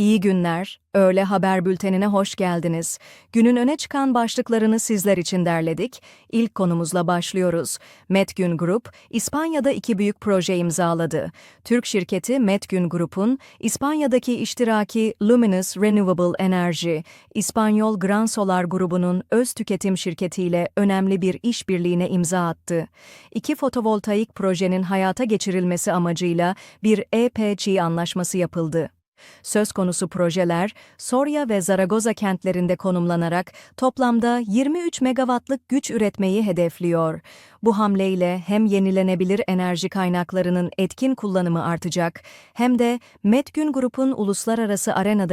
İyi günler, öğle haber bültenine hoş geldiniz. Günün öne çıkan başlıklarını sizler için derledik. İlk konumuzla başlıyoruz. Metgün Grup, İspanya'da iki büyük proje imzaladı. Türk şirketi Metgün Grup'un İspanya'daki iştiraki Luminous Renewable Energy, İspanyol Gran Solar grubunun öz tüketim şirketiyle önemli bir işbirliğine imza attı. İki fotovoltaik projenin hayata geçirilmesi amacıyla bir EPC anlaşması yapıldı. Söz konusu projeler, Soria ve Zaragoza kentlerinde konumlanarak toplamda 23 megawattlık güç üretmeyi hedefliyor. Bu hamleyle hem yenilenebilir enerji kaynaklarının etkin kullanımı artacak, hem de Metgün Grup'un uluslararası arenadaki